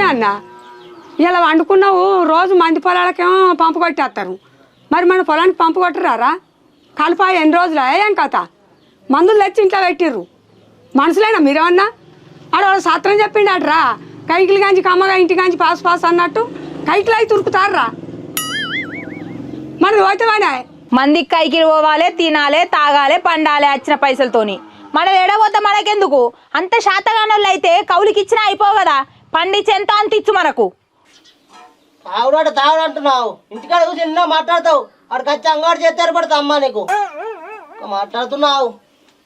సరే అన్న? ఇలా వండుకున్నావు రోజు మంది పొలాలకేమో పంపు కొట్టేస్తారు. మరి మన పొలానికి పంపు కొట్టరారా? కలప ఎన్ని రోజులు ఏం కథ. మందులు తెచ్చి ఇంట్లో పెట్టిర్రు. మనుషులేనా మీరేమన్నా? ఆడ సత్రం చెప్పిండు చెప్పిండట్రా కైకిలు కాంచి కమ్మగా ఇంటి కాంచి పాస్ పాస్ అన్నట్టు కైకిలు అయి తురుకుతారా మనది పోతావానే మందికి కైకిలు పోవాలి తినాలే తాగాలే పండాలే వచ్చిన పైసలతోని. మనం ఎడబోతే మనకెందుకు? అంత శాతగానోళ్ళు అయితే కౌలికి ఇచ్చినా అయిపోవు కదా. పండించి ఎంత అంత ఇచ్చు మనకు? తాగుడు తాగుడు అంటున్నావు. ఇంటికాడ కూర్చొని ఎన్నో మాట్లాడతావు. అక్కడికి వచ్చి అంగడి చేస్తారు పడతా అమ్మా నీకు. మాట్లాడుతున్నావు.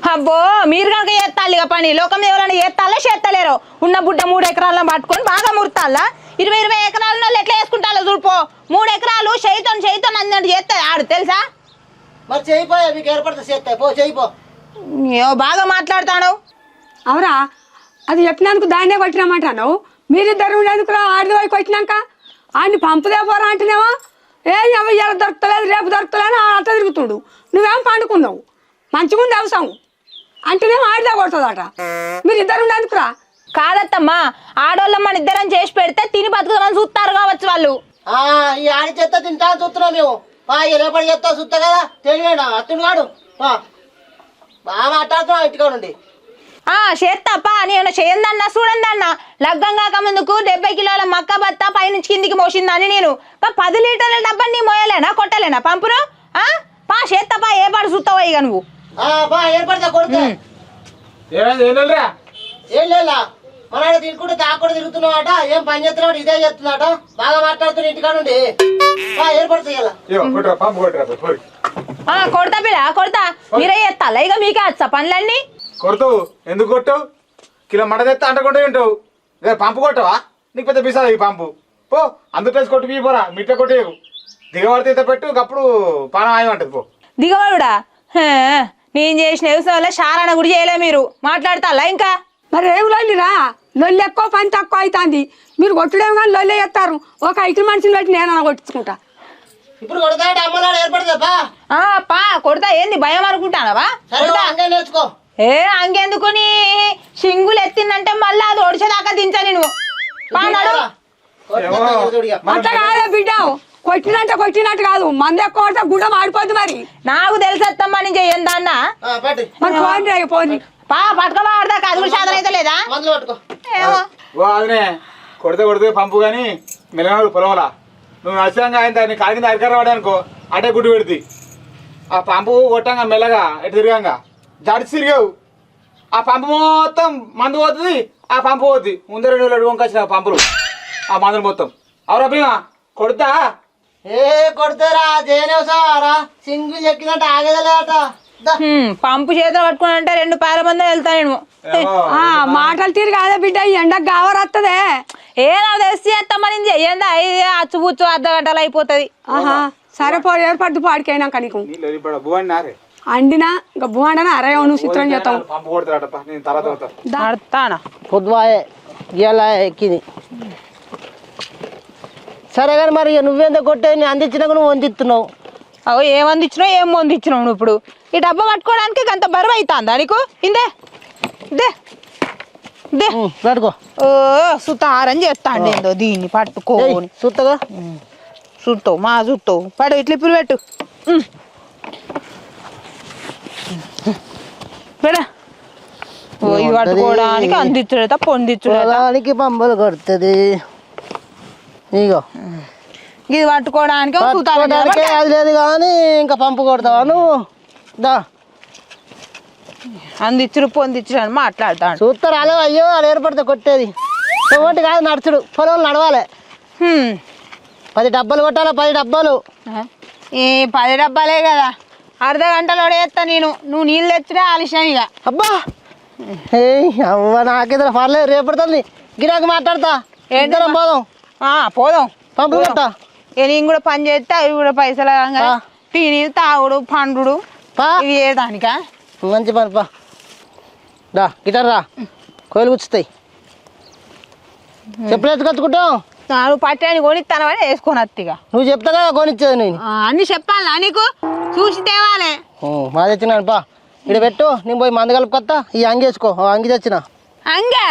అబ్బో మీరు కనుక చేస్తాలి ఇక పని. లోకం ఎవరైనా చేస్తాలో చేస్తలేరో? ఉన్న బుడ్డ మూడు ఎకరాలను పట్టుకొని బాగా ముడతాలా ఇరవై ఇరవై ఎకరాల వాళ్ళు ఎట్లా వేసుకుంటాలో చూడిపో. మూడు ఎకరాలు చేయితో చేయితో అన్నట్టు చేస్తారు ఆడు తెలుసా? మరి చేయిపోయా మీకు ఏర్పడితే చేస్తాయి పో చేయిపో బాగా మాట్లాడతాడు అవురా అది చెప్పినందుకు దాన్నే కొట్టినామంటాను మీరిద్దరు ఉండేందుకు ఆడిది పోయి కొట్టినాక ఆడిని పంపుదే పోరా అంటేనేమో ఏం ఎవ ఇలా దొరకలేదు రేపు దొరకలేదు అట్ట తిరుగుతుడు. నువ్వేం పండుకున్నావు? మంచిగా ఉంది అవసరం? అంటేనేమో ఆడిదే కొడుతుందట? మీరిద్దరు ఉండేందుకురా కాదత్తమ్మా ఆడోళ్ళం మన ఇద్దరం చేసి పెడితే తిని బతుకుదామని చూస్తారు కావచ్చు వాళ్ళు. ఆ, ఈ ఆడి చెత్త తింటా చూస్తున్నాం మేము. పా రేపటి చెత్త చూస్తా కదా తెలియడా అత్తుడు కాడు పా. బాగా మాట్లాడుతున్నావు ఇంటికాడ ఆ చేస్తాపా నేను చేయందన్నా చూడందన్నా. లగ్గం కాక ముందుకు డెబ్బై కిలోల మక్క బత్త పైనుంచి కిందికి మోసిందని నేను. పది లీటర్ల డబ్బా నీ మోయలేనా కొట్టలేనా పంపును ఆ? పా చేస్తాపా ఏ పాడు చూస్తావో ఇక నువ్వు. తిరుగుకుంటే తాకుండా తిరుగుతున్నావాట ఏం పని చేస్తున్నాడు ఇదే చేస్తున్నాట బాగా మాట్లాడుతున్నా కొడతా పిల్ల కొడతా. మీరే చేస్తాలా ఇక మీకే వచ్చా పనులన్నీ? కొడతావు ఎందుకు కొట్టావు? కిలో మడ తెస్తా అంటకుండా ఉంటావు రే పంపు కొట్టవా? నీకు పెద్ద బిసాదు ఈ పంపు. పో అందుకేసి కొట్టి పీ పోరా మిట్ట కొట్టేయకు. దిగబడితే ఇంత పెట్టు అప్పుడు పానం ఆయమంటది పో. దిగవాడుడా హే, నేను చేసిన వ్యవసాయంలో శారణ గుడి చేయలే మీరు. మాట్లాడతాలా ఇంకా? మరి ఏం లొల్లిరా లొల్లి ఎక్కువ పని తక్కువ అవుతుంది మీరు కొట్టుడేమో కానీ లొల్లి చేస్తారు. ఒక ఐకిలి మనిషిని బట్టి నేను కొట్టించుకుంటా. ఇప్పుడు బా ఆ పా కొడతా. ఏంది భయం అనుకుంటానవా? నేర్చుకో. ఏ అంగెందుకు నీ సింగులు ఎత్తిందంటే మళ్ళీ అది ఒడిచేదాకా దించా నేను. పానాడు కొట్టినా చూడు ఇక. అంత కాదే బిడ్డ. కొట్టినట్టు కొట్టినట్టు కాదు. మంది ఎక్కువ కొడితే గుడ్డ మాడిపోద్ది మరి. నాకు తెలుసత్తమ్మా నేను చెయ్యను దాన్న. ఆ, పట్టు. మరి పోనీ రే, పోనీ పా పట్టుకోబా ఆడదాకా అది కూడా శాతం అయితే లేదా? మందులు పట్టుకో. ఏమో. ఓ అదనే కొడితే కొడితే పంపు కానీ మెలనాడు పొలంలా. నువ్వు నచ్చంగా ఆయన నీ కాలికి అరికర అనుకో అటే గుడ్డు పెడితే. ఆ పంపు కొట్టంగా మెల్లగా ఎటు తిరగంగా? జడిచి తిరిగావు. ఆ పంపు మొత్తం మందు పోతుంది ఆ పంపు పోతుంది. ముందర రెండు వేలు వంకొచ్చిన పంపులు. ఆ మందులు మొత్తం. అవరా భీమా కొడతా? ఏ కొడతారా? జయనేవసారా సింగిల్ ఎక్కినట్టు ఆగేదలేట పంపు చేతిలో పట్టుకుని అంటే రెండు పాల మంది వెళ్తా నేను. మాటలు తీరు కాదే బిడ్డ ఈ ఎండకు గావరత్తదే ఏ నాకు తెలిసి అత్తమ్మ నేను చెయ్యందా ఇది అచ్చుబుచ్చు అర్ధ గంటలు అయిపోతుంది. ఆహా సరే పో ఏర్పడ్డు పాడికైనాక నీకు. అండినా ఇంకా భూండనా అరే నువ్వు చిత్రం చేస్తావు. పంపు కొడతాడప్ప నేను తర్వాత అవుతా ఆడతానా? పొద్దువాయే ఇలా ఎక్కింది. సరే కానీ మరి నువ్వేందో కొట్టేది? నేను అందించినాక నువ్వు వందిస్తున్నావు అగో ఏం అందించినావు ఏం అందించినావు నువ్వు ఇప్పుడు? ఈ డబ్బా పట్టుకోవడానికి గంత బరువు అవుతుందా నీకు? ఇందే దే దే ఉం, పట్టుకో. ఓ సుతారం చేస్తాండి ఏందో దీన్ని పట్టుకోని. చూస్తాగా చూస్తావు మా చూస్తావు పడు ఇట్లా ఇప్పుడు పెట్టు. పెడ ఓ ఇవి పట్టుకోవడానికి అందించుడేత పొందించుడేత పొలానికి కొడుతుంది. ఇగో. ఇది పట్టుకోవడానికి ఒక. అది లేదు కానీ ఇంకా పంపు కొడతావా నువ్వు? దా. అందించుడు పొందించుడు అని మాట్లాడతాడు. చూస్తారు అలా అయ్యో అలా ఏర్పడితే కొట్టేది. ఒకటి కాదు నడుచుడు. పొలం నడవాలి. హ్మ్. పది డబ్బాలు కొట్టాలా? పది డబ్బాలు. ఈ పది డబ్బాలే కదా. అర్ధ గంటలో వేస్తా నేను. నువ్వు నీళ్ళు తెచ్చినా ఆలస్యం ఇక. అబ్బా! ఏయ్ అవ్వ నాకేదో పర్లేదు రేపడుతుంది గిరాకి మాట్లాడతా. ఏంటి పోదాం. ఆ, పోదాం. పంపు ఇక నేను కూడా పని చేస్తే అవి కూడా పైసలు రాగానే ఆ. తిని తాగుడు పండుడు. పా. ఇవి చేయడానికా మంచి పని పా. రా గిటార్ రా. కోయిలు కూర్చుతాయి. చెప్పులు ఎత్తుకొచ్చుకుంటాం. నువ్వు పట్టని కొనిస్తానని వేసుకొని అత్తిగా నువ్వు చెప్తా కదా కొనిచ్చేది నేను. అన్ని చెప్పాలా నీకు? చూసి తేవాలే. ఓ, మా తెచ్చినాను పా. ఇక్కడ పెట్టు నేను పోయి మందు కలుపుకొత్తా. ఈ అంగి వేసుకో ఓ అంగి తెచ్చిన. అంగే?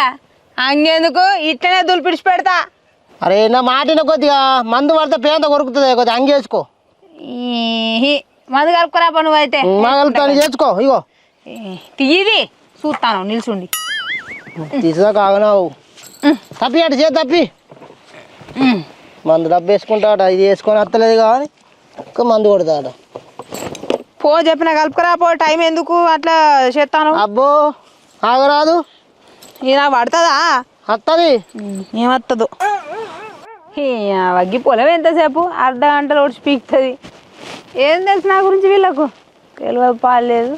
అంగేందుకు ఇట్లనే దులిపిడిచి పెడతా. అరే నా మాటిన కొద్దిగా. మందు పడితే పేంత కొరుకుతుంది కొద్దిగా అంగేసుకో ఈ మందు కలుపుకురా పో నువ్వైతే మగలుతాను చేసుకో ఇగో. తీది చూస్తాను నిల్చుండి. తీసా కాగనావు తప్పి అటు చే తప్పి. మందు డబ్బు వేసుకుంటాడ ఇది వేసుకొని వస్తలేదు కానీ ఒక్క మందు కొడతాడ పో చెప్పిన కలుపుకురా పో. టైం ఎందుకు అట్లా చేస్తాను? అబ్బో ఆగరాదు. నాకు పడుతుందా? వస్తుంది ఏమత్తదు వగ్గి పొలం ఎంతసేపు? అర్ధ గంటలో ఒకటి పీకుతుంది. ఏం తెలుసు నా గురించి వీళ్ళకు? తెలియదు పాలేదు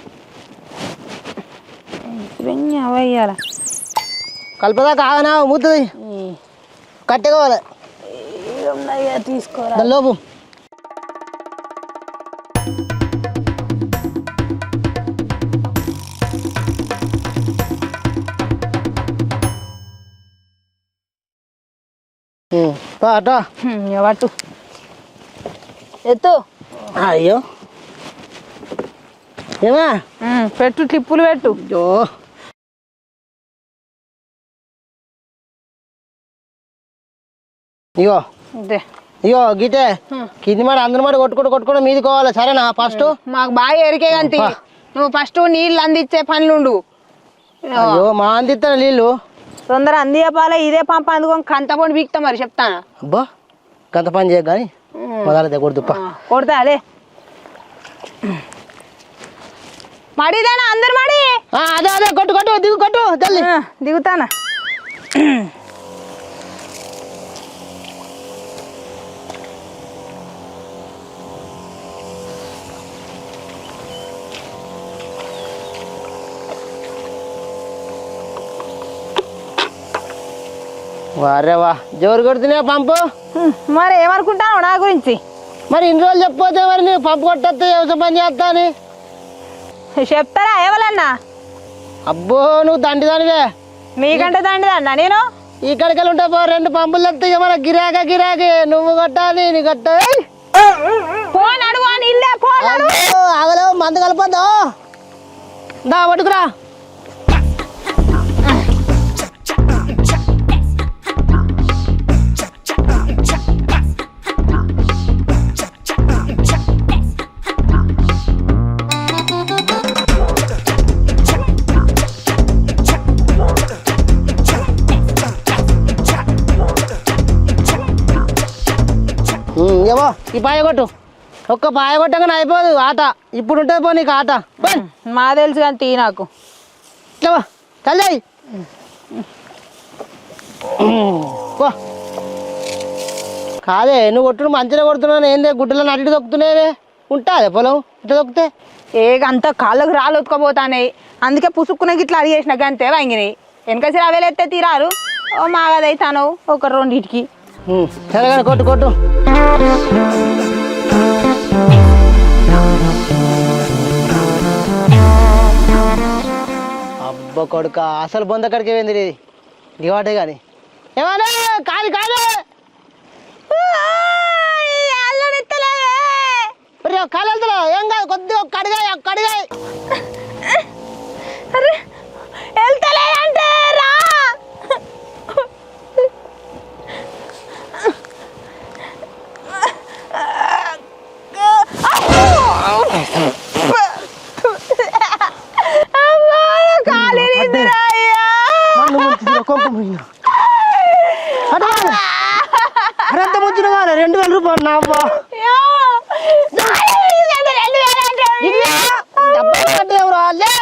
అవయ్యాల. కలపదాకా ఆగనావు మూతుంది. కట్టెకోవాలి తీసుకోరా. లోపు. అటా పట్టు. ఎత్తు. అయ్యో. ఏమా? పెట్టు టిప్పులు పెట్టు. ఇగో. ఇగో గీతే కింది మాట అందరి మాట కొట్టుకుంటూ కొట్టుకుంటూ మీదికోవాలి సరేనా? ఫస్ట్? మాకు బాగా ఎరికే గంతి నువ్వు ఫస్ట్ నీళ్ళు అందించే పనులుండు అయ్యో మా అందిస్తాను నీళ్ళు. తొందర అందియపాలే ఇదే పంప అందుకొని కంట పొండి బీక్తా మరి చెప్తాను అబ్బా గంత పని చేయకు కానీ మొదలైతే కొడుతుప్ప కొడతా అదే. మడిదేనా అందరు మడి? అదే అదే కొట్టు కొట్టు దిగు కొట్టు తల్లి దిగుతానా? జోరు కొడుతున్నా పంపు? మరి ఏమనుకుంటావు నా గురించి. మరి ఇన్ని రోజులు చెప్పపోతే మరి నీకు పంపు కొట్టేస్తే వ్యవసాయ పని చేస్తా అని? చెప్తారా ఎవరన్నా? అబ్బో నువ్వు దండి దానివే మీకంటే దండిదన్నా నేను? ఇక్కడికి వెళ్ళి ఉంటా పో రెండు పంపులు తెస్తే మన గిరాక గిరాకి. నువ్వు కొట్టాలి నీ కొట్ట ఆగలేవు మందు కలపద్దు దా పట్టుకురా. ఈ పాయ కొట్టు. ఒక్క పాయ కొట్టగానే అయిపోదు. ఆట. ఇప్పుడు ఉంటుంది పో నీకు ఆట. మా తెలుసు కానీ తీ నాకు. ఇట్లా తల్లి పో. కాదే నువ్వు కొట్టుడు మంచిగా కొడుతున్నావు ఏందే? గుడ్డలో నటి దొక్కుతున్నావే ఉంటాదే పొలం? ఇట్లా దొక్కితే ఏ అంత కాళ్ళకు రాళ్ళు అందుకే పుసుక్కున గిట్లా అడిగేసిన గంతే వంగినాయి వెనక సిరావేలెత్తే తీరారు. ఓ మాగదైతాను ఒక రెండింటికి. ఉమ్, కొట్టు కొట్టు. అబ్బ కొడుక అసలు బొందక్కడికి పోయింది ఇది దివాటే కానీ ఏమన్నా? కాదు కాదు. మరి ఏం కాదు కొద్దిగా కడిగాయి కడిగాయి అరే వెళ్తలేదంటే రా కాలు ముంచుతున్నా, కొంప ముంచిన. రెండు వేల రూపాయలు నా కాలు ఇరిగిందంటే రెండు వేలు అంటే ఇయ్యా, డబ్బులు కట్టేవు రా, లే.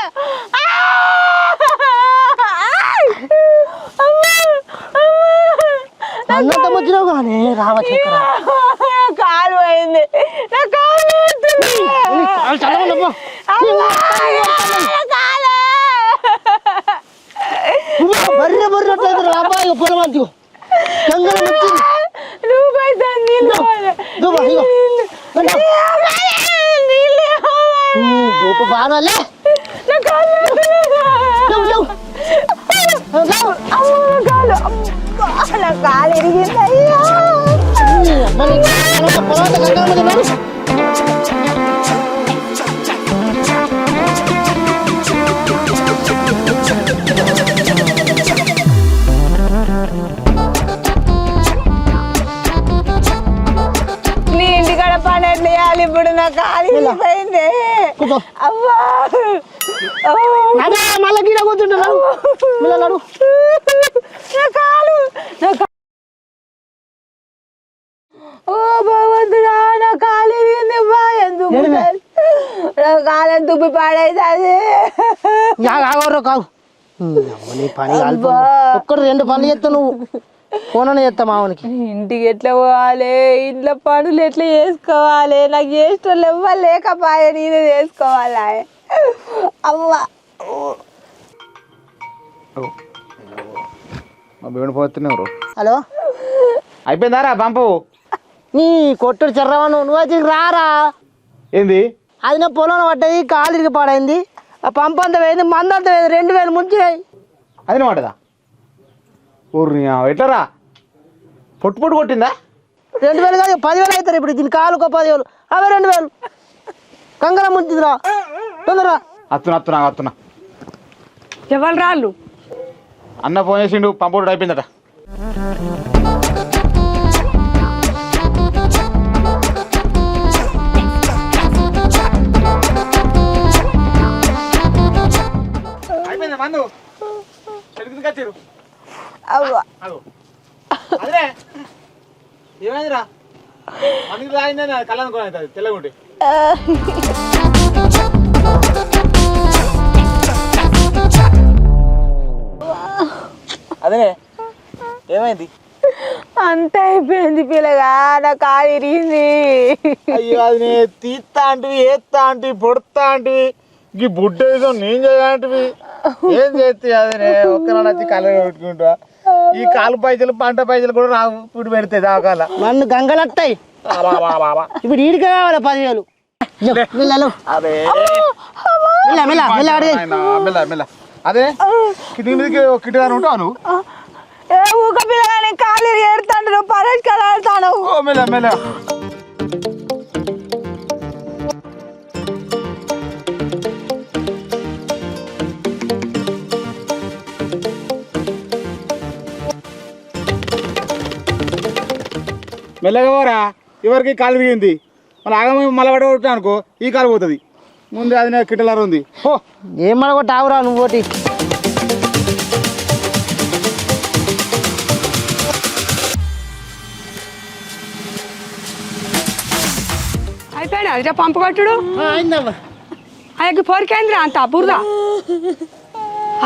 అన్నంత ముంచినావు కానీ రామచక్ర కాలు పోయింది నా కాలు పోతుంది. కాలు చల్లగా పో అమ్మా, నా కాలు. బర్రె బర్రె అట్లయితే అబ్బాయి పొలం అంతిగో గంగల వచ్చింది నువ్వు పోయి నీళ్ళు పోయి. ఇదిగో, ఇదిగో. వెళ్ళు. నీళ్ళు ఉమ్, గొప్ప బాగా లే నా కాలు నా ఓ భగవంతుడా నా కాలు ఇరిగింది బా ఎందుకు? నా కాలు దుబ్బి పాడైతుంది. ఆగవరు కావు? నీ పని కాలిపో. ఒక్కడు రెండు పనులు చేస్తా నువ్వు. ఫోన్ చేస్తా మావనికి ఇంటికి ఎట్లా పోవాలి? ఇంట్లో పనులు ఎట్లా చేసుకోవాలి? నాకు చేసిన ఎవ్వరు లేకపోయా నేనే చేసుకోవాలా? అవ్వ హలో? అయిపోయిందారా పంపు? నీ కొట్టుడు చెర్రవను నువ్వు? వచ్చి రారా ఏంది? అది నా పొలంలో పడ్డది కాలు ఇరిగి పాడైంది. ఆ పంపు అంత వేయింది మంద అంత వేయింది రెండు వేలు ముంచినాయి అది మాటదా? ఊరి ఎట్లరా పొట్టు పొట్టు కొట్టిందా? రెండు వేలు కాదు పదివేలు అవుతారు ఇప్పుడు దీని కాలుకో పదివేలు. అవే రెండు వేలు. కంగర ముంచిదిరా తొందరరా అత్తున్నా అత్తున్నా అత్తున్నా. ఎవరు రాళ్ళు? అన్న ఫోన్ చేసిండు పంపు అయిపోయిందట. అయిపోయింది మందు? చెడుకుని కచ్చారు అవ్వ. అదే. ఏమైందిరా? మనకి రాయిందని కళ్ళనుకోని తెల్లగుంటి. అదే ఏమైంది? అంత అయిపోయింది పిల్లగా నా కాలు ఇరిగింది అయ్యో అది తీస్తా అంటివి ఏత్తా అంటివి పొడతా అంటివి. ఈ బుడ్డ వేసం నేను చేయాలంటివి ఏం చేస్తే అది ఒక్కనాడు వచ్చి కళ్ళ పెట్టుకుంటా. ఈ కాలు పైసలు పంట పైసలు కూడా రావు ఇప్పుడు పెడితే దాకాల నన్ను గంగలత్తాయి. ఇప్పుడు ఈడికే కావాలి పదివేలు. అదే. మెల్ల మెల్ల మెల్ల. అదే? కిటి మీదకి కిటి దాని ఉంటావు నువ్వు ఏ ఊక పిల్లగా నేను కాలు ఇరిగి ఏడుతాను నువ్వు పరేష్కాలు ఆడుతాను ఓ మెల్ల మెల్ల. మెల్లగా పోరా. ఎవరికి కాలు తిరిగింది? మళ్ళీ ఆగమ మళ్ళీ పడగొట్టా అనుకో ఈ కాలు పోతుంది. ముందు అది నాకు కిట్టలారు ఉంది. ఓ ఏం మనకొట్టి ఆవురా నువ్వు ఒకటి? అయిపోయాడు? అదిరా పంపు కొట్టుడు? ఆయనకి పొరికేంద్రా అంత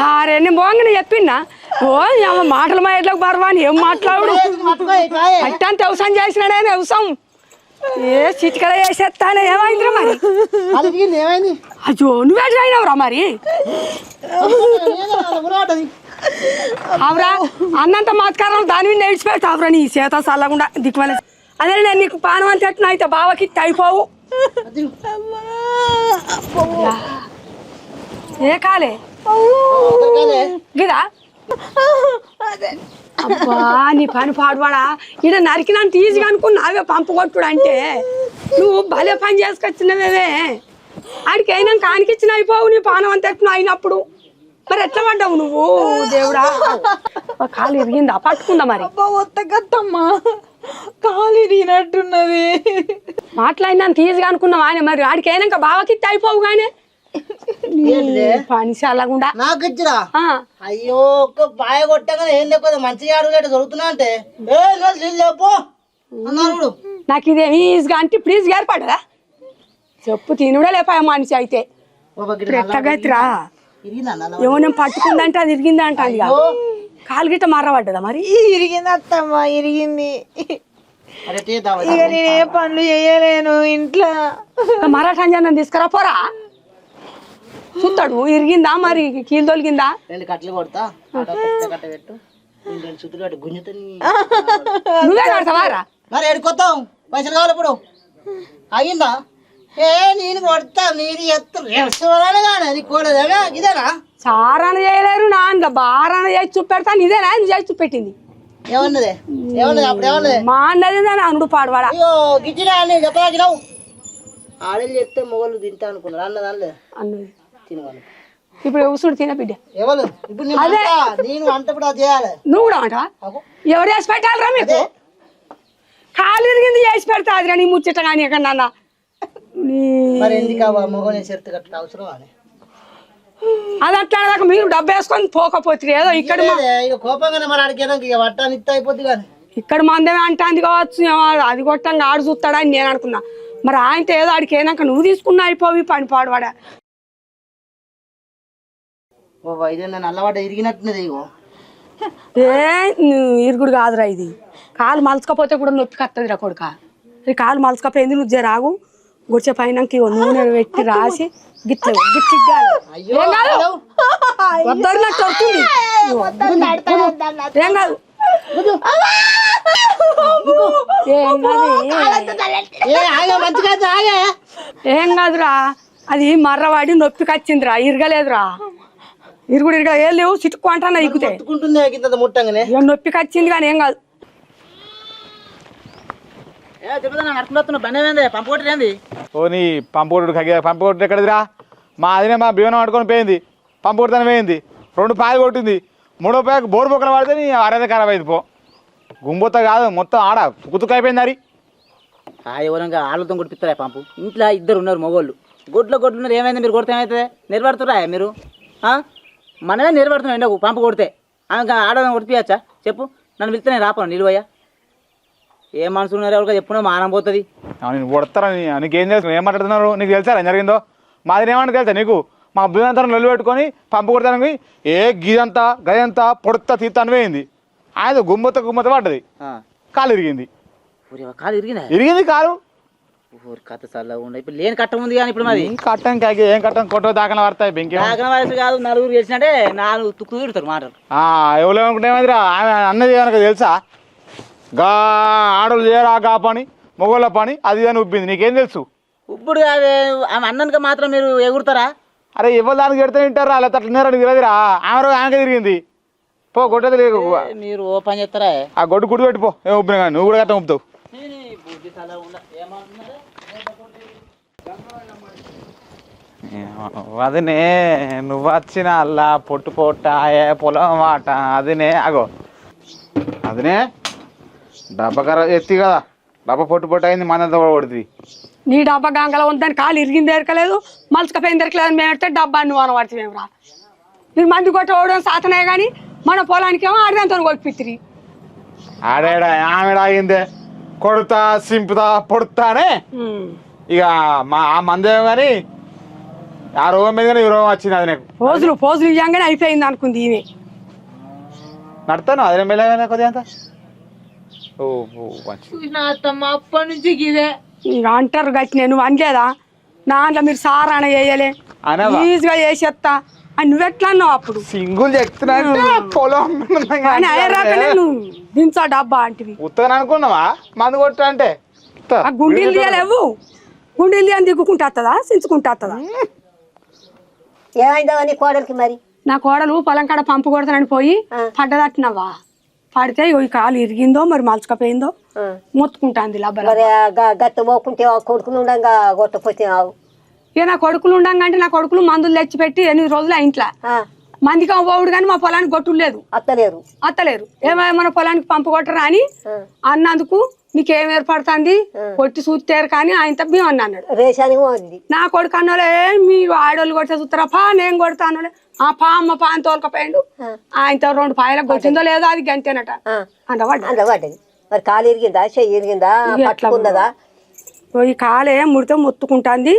అరే నేను బాగానే చెప్పిందా ఓ ఏమో మాటలు మా ఎట్లకు బరవాని ఏం మాట్లాడు? అట్టంత వ్యవసాయం చేసినాడే వ్యవసాయం? ఏ చిటికడ వేసేస్తానే ఏమైందిరా మరి? అది ఏమైంది? అయ్యో నువ్వే అయినవురా మరి? అవురా అన్నంత మాత్కారం దాని మీద నేర్చిపెడతావురా నీ చేత చల్లకుండా దిక్కుమల అదే నేను నీకు పానం అంత ఎట్టున అయితే బావకి అయిపోవు. ఏ కాలే? గిదా? అబ్బా నీ పని పాడువాడా? ఈడ నరికినంత ఈజీగా అనుకున్నావే పంపు కొట్టుడు అంటే నువ్వు భలే పని చేసుకొచ్చినవేవే. ఆడికి అయినాక ఆనికిచ్చిన అయిపోవు నీ పానం అంత అయినప్పుడు? మరి ఎట్లా పడ్డావు నువ్వు దేవుడా? కాలు ఇరిగిందా? పట్టుకుందా మరి? ఒత్తగత్తమ్మా కాలు ఇరిగినట్టున్నది. మాట్లాడినంత ఈజీగా అనుకున్నావా అని మరి? ఆడికి అయినాక బావకిత్తి అయిపోవు కానీ పని చల్లకుండా నాకు ఇచ్చిరా? అయ్యో ఒక్క పాయ కొట్టగానే ఏం లేకపోతే మంచిగా అడుగులేట దొరుకుతున్నా అంటే? ఏ లేపో అన్నారు చూడు. నాకు ఇదేమి ఈజీగా అంటే ప్లీజ్ ఏర్పడదా చెప్పు తినుడే లేపాయ మనిషి అయితే? ఎట్టగైతురా? ఏమో పట్టుకుందంటే అది ఇరిగిందంట. కాలు గిట్ట మర్రబడ్డదా మరి? ఇరిగింది అత్తమ్మ ఇరిగింది. ఇక నేను ఏ పనులు చేయలేను ఇంట్లో. మరాఠా జనం తీసుకురా పోరా. చూస్తాడు ఇరిగిందా మరి? కీలు తొలిగిందా? రెండు కట్టలు కొడతా. కట్ట పెట్టు. నువ్వే కడతావారా మరి ఎడుకొత్తాం పైసలు కావాలి ఇప్పుడు. అయ్యిందా ఏ నేను కొడతా నీరు ఎత్తాను కానీ? నీకు కూడదేనా? ఇదేనా? చారణ చేయలేరు నా అందులో బారణ చేసి చూపెడతాను ఇదేనా? నువ్వు చేసి చూపెట్టింది. ఏమన్నదే? ఏమన్నది? అప్పుడు ఏమన్నది? మా అన్నది అనుడు పాడవాడా. అయ్యో గిచ్చినా చెప్పదాకినావు ఆడలు చెప్తే మొగలు తింటా అనుకున్నారు. అన్నది అనలే అన్నది. ఇప్పుడు ఉసుడు తిన బిడ్డ. ఎవరు? ఇప్పుడు నేను వంట, నేను వంట ఇప్పుడు అది చేయాలి. నువ్వు కూడా అంట? అగో. ఎవరు చేసి పెట్టాలరా మీకు? కాలు ఇరిగింది చేసి పెడతా అదిరా నీ ముచ్చట కానీ ఎక్కడ నాన్న నీ మరి ఎందుకు అవ్వ మొగోని చెరుతు కట్ట అవసరం అని? అది అట్లా దాకా మీరు డబ్బు వేసుకొని పోకపోతే ఏదో ఇక్కడ మా- లేదే, ఇక కోపంగానే మరి అడిగేదానికి ఇక వట్టాన్ని ఇస్తే అయిపోద్ది కానీ. ఇక్కడ మందమే అంటాంది కావచ్చు ఏమో అది కొట్టంగా ఆడు చూస్తాడని నేను అనుకున్నా. మరి ఆయనతో ఏదో ఆడికి ఏనాక నువ్వు తీసుకున్నా అయిపోవి పని పాడువాడా ఇదే నేను అల్లవాట ఇరిగినట్టున్నది ఇగో. ఏ ఇరుగుడు కాదురా ఇది. కాలు మలచకపోతే కూడా నొప్పి కత్తది రా కొడుక కాలు మలచకపోయింది నువ్వు జర రాగు గుడిచే పైన నూనె పెట్టి రాసి గిట్ల అవుతుంది. ఏం కాదు? ఏం కాదురా? అది మర్రవాడి నొప్పికి వచ్చిందిరా ఇరగలేదురా. ఇరుగుడు ఇరగ ఏం లేవు చిటుక్కు అంటానా ఇగ్గుతే ముట్టుకుంటుంది ఇంత ముట్టంగానే. ఇక నొప్పికి వచ్చింది కానీ ఏం కాదు. ఓ నీ పంపు కొట్టుడు కగ్గే పంపు కొట్టుడు ఎక్కడిదిరా? మా అదినే మా బియ్యం పట్టుకొని పోయింది. పంపు కొడుతానే పోయింది. రెండు పాయలు కొట్టింది. మూడో పాయకు బోరు బొక్కలు పడితే నీ అరదే ఖరాబ్ అయింది పో. గుంబొత్త కాదు మొత్తం ఆడ తుకుతుకు అయిపోయింది అది ఆ ఎవరంగా ఆళ్ళతో కొట్టిస్తారా పంపు? ఇంట్లో ఇద్దరు ఉన్నారు మగోళ్ళు. గొడ్ల గొడ్లు ఉన్నారు. ఏమైంది? మీరు కొడితే ఏమవుతుంది నిలబడుతురా మీరు? ఆ? మనమే నిలబడుతున్నాం ఎండకు పంపు కొడితే ఆమె ఆడదాం కొట్టిపోయచ్చా చెప్పు. నన్ను పిలిస్తే నేను రాపను నిలువయ్యా. ఏ మనసు ఉన్నారు ఎవరికో చెప్పునో మానం పోతుంది. నేను కొడతారా నీకేం తెలుసు? ఏం మాట్లాడుతున్నారు నీకు తెలుసా జరిగిందో? మాది ఏమన్నా తెలుసా నీకు? మా బియ్యంతరం నిల్లు పెట్టుకొని పంపు కొడతానికి ఏ గీదంతా గదంతా పొడతా తీత్తా అని పోయింది. ఆయన గుమ్మత గుమ్మత పడ్డది. కాలు ఇరిగింది. కాలు ఇరిగింది కాలు. ఊరి కథ చల్లగా ఉండ. ఇప్పుడు లేని కట్ట ఉంది కానీ ఇప్పుడు ఏం కట్టం కాకి ఏం కట్టం? కొట్ట దాకా పడతాయి బెంకి. కాకన వయసు కాదు నలుగురు గెలిచినట్టే నాలుగు తుక్కు తిడతారు మాటలు. ఎవరు అనుకుంటే ఏమైందిరా? ఆమె అన్నది కనుక తెలుసా? గా ఆడలు చేయరా గా పని మొగోళ్ళ పని అది అని ఉబ్బింది. నీకేం తెలుసు? ఇప్పుడు ఆమె అన్నానికి మాత్రం మీరు ఎగురుతారా? అరే ఎవరు దానికి ఎడితే వింటారా అలా తెలియదురా ఆమె రోజు ఆమెకే తిరిగింది. పో ఏ, మీరు ఓ పని చేస్తారా? ఆ గొడ్డు గుడి పెట్టిపో ఏం ఉబ్బినా కానీ నువ్వు కూడా గట్ట ఉబ్బుతావు. అదినే నువ్వు వచ్చిన అల్లా పొట్టు పొట్టాయే పొలం మాట అదినే అగో. అదినే డబ్బా కర్ర ఎత్తి కదా. డబ్బా పొట్టు పొట్టు అయింది మనంతా కొడుతుంది. నీ డబ్బా గంగలో ఉందని కాలు ఇరిగింది ఎరకలేదు మలచకపోయింది ఎరకలేదు మేము పెడితే డబ్బా నువ్వు అనబడితే మేము రా. మీరు మంది కొట్టవడం సాతనే కానీ మన పొలానికి ఏమో ఆడదాంతో కొట్టిపిత్తిరి. ఆడేడ ఆమెడ ఆగిందే కొడుతా సింపుతా పొడుతానే. ఇక మా ఆ మందేమో కానీ ఆ రోగం మీద ఈ రోగం వచ్చింది అది నాకు. పోజులు పోజులు ఇవ్వగానే అయిపోయింది అనుకుంది ఈమె. నడతాను అదే మెల్లగా కొద్దిగా అంత. ఓ ఓ మంచి అప్పటి నుంచి ఇదే ఇక అంటారు గట్టి నువ్వు అనలేదా? దాంట్లో మీరు సారాన వేయలే అనవా? ఈజీగా వేసేస్తా అని నువ్వెట్లా అన్నావు అప్పుడు? సింగుల్ చెప్తున్నా పొలం నువ్వు దించా డబ్బా అంటివి. ఉత్తగా అనుకున్నావా? మందు కొట్టు అంటే. ఆ గుండీలు తీయలేవు. గుండీలు తీయని దిగ్గుకుంటా వస్తుందా సించుకుంటా వస్తుందా ఏమైందో నీ కోడలికి మరి? నా కోడలు పొలం కాడ పంపు కొడతానని పోయి పడ్డదట్టినవా? పడితే ఈ కాలు ఇరిగిందో మరి మలచకపోయిందో? మొత్తుకుంటాంది లబ్బల మరి ఆ గ- గట్ట పోకుంటే కొడుకులు ఉండంగా కొట్టపోతే ఇక నా కొడుకులు ఉండంగా అంటే నా కొడుకులు మందులు తెచ్చిపెట్టి ఎనిమిది రోజులు ఇంట్లో. మందికి పోవుడు కానీ మా పొలానికి గొట్టులు లేదు. అత్తలేరు. అత్తలేరు. ఏమయ్య మన పొలానికి పంపు కొట్టరా అని అన్నందుకు నీకేం ఏర్పడుతుంది? కొట్టి చూస్తారు కానీ ఆయనతో మేము అన్న అన్నాడు. రేషానికి పోయింది. నా కొడుకు అన్నోలే మీరు ఆడోళ్ళు కొడితే చూస్తారా పా నేను కొడతాను ఆ పా అమ్మ పా అని తోలుకపోయాడు. ఆయనతో రెండు పాయలకు కొట్టిందో లేదో అది గంతేనట. పడ్డది. మరి కాలు ఇరిగిందా? చెయ్యి ఇరిగిందా? పట్టుకున్నదా ఈ కాలే ముడితే మొత్తుకుంటాంది.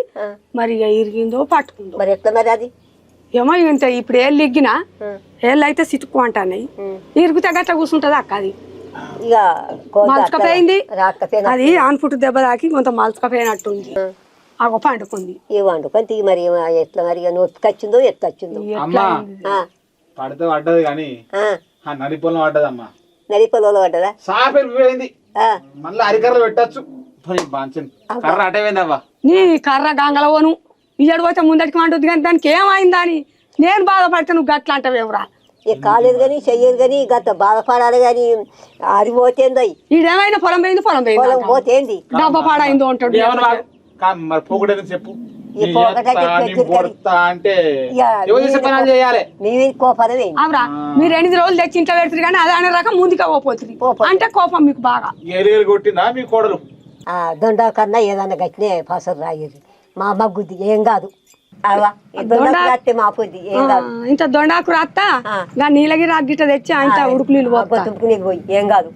మరి ఇరిగిందో పట్టుకుందో. మరి ఎట్లా మరి అది? ఏమో ఇంత ఇప్పుడు ఏళ్ళు ఇగ్గినా ఏళ్ళు అయితే సిట్టుకు అంటున్నాయి. ఇరిగితే గట్ల కూర్చుంటది అక్క అది? ఇక మలచకపోయింది అది ఆన్ఫుట్ దెబ్బ తాకి కొంత మలచకపోయినట్టుంది ఆ. గొప్ప అంటుకుంది ఈ వండుకొని మరి ఎట్లా మరి నొప్పి వచ్చిందో ఎట్లా వచ్చిందో. అమ్మా ఆ, పడితే పడ్డది కానీ నడి పొలం పడ్డదమ్మా. పొలంలో పడ్డదా? సాపెరు పోయింది ఆ, మళ్ళీ అరికర్రలు పెట్టచ్చు. కర్ర అటైపోయింది అవ్వ. నీ కర్ర గంగలవను ఇయ్యడు పోతే ముందటికి అంటుంది కానీ దానికి ఏమైందా అని నేను బాధపడితే నువ్వు గట్ల అంటావేవురా? ఈ కాలేదు కానీ చెయ్యదు కానీ గత బాధపడాలి కానీ అది పోతేందో ఈడేమైనా పొలం పోయింది పొలం పోయింది పొలం. పోతేంది. డబ్బా పాడైందో అంటాడు ఏమన్నా బాగు? కా- మరి పోకూడదు చెప్పు. ఈ నీ పోకటే ఎత్తా, నీ చెప్పేది పొడతా అంటే ఇక ఎవరు చేసే పని వాళ్ళు చేయాలి? నీ మీద కోపమే అవురా మీరు ఎనిమిది రోజులు తెచ్చి ఇంట్లో పెడుతుంది కానీ అది అనే రకం ముందుగా పోతుంది అంటే కోపం మీకు బాగా. ఏరియలు కొట్టిందా మీ కోడలు? ఆ దొండ కన్నా ఏదన్నా గట్టినే పసరు రాయేది. మా అమ్మ గుద్ది ఏం కాదు. ఇంత దొండాకు రాత్తా? ఆ. గా నీలగిరి గిట్ట తెచ్చి అంత ఉడుకు నీళ్ళు పోతా తుంపుకుని పోయి ఏం కాదు.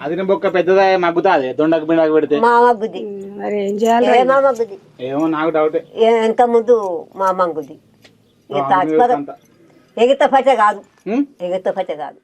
అది బొక్క పెద్దదా మగ్గుతాది దొండకు బిండకు పెడితే. మా అమ్మ గుద్ది మరి ఏం చేయాలి? మా ఏమో నాకు డౌటే ఏ- వెనక ముందు మా అంత. ఎగిత పచ్చ కాదు? ఎగిత పచ్చ కాదు.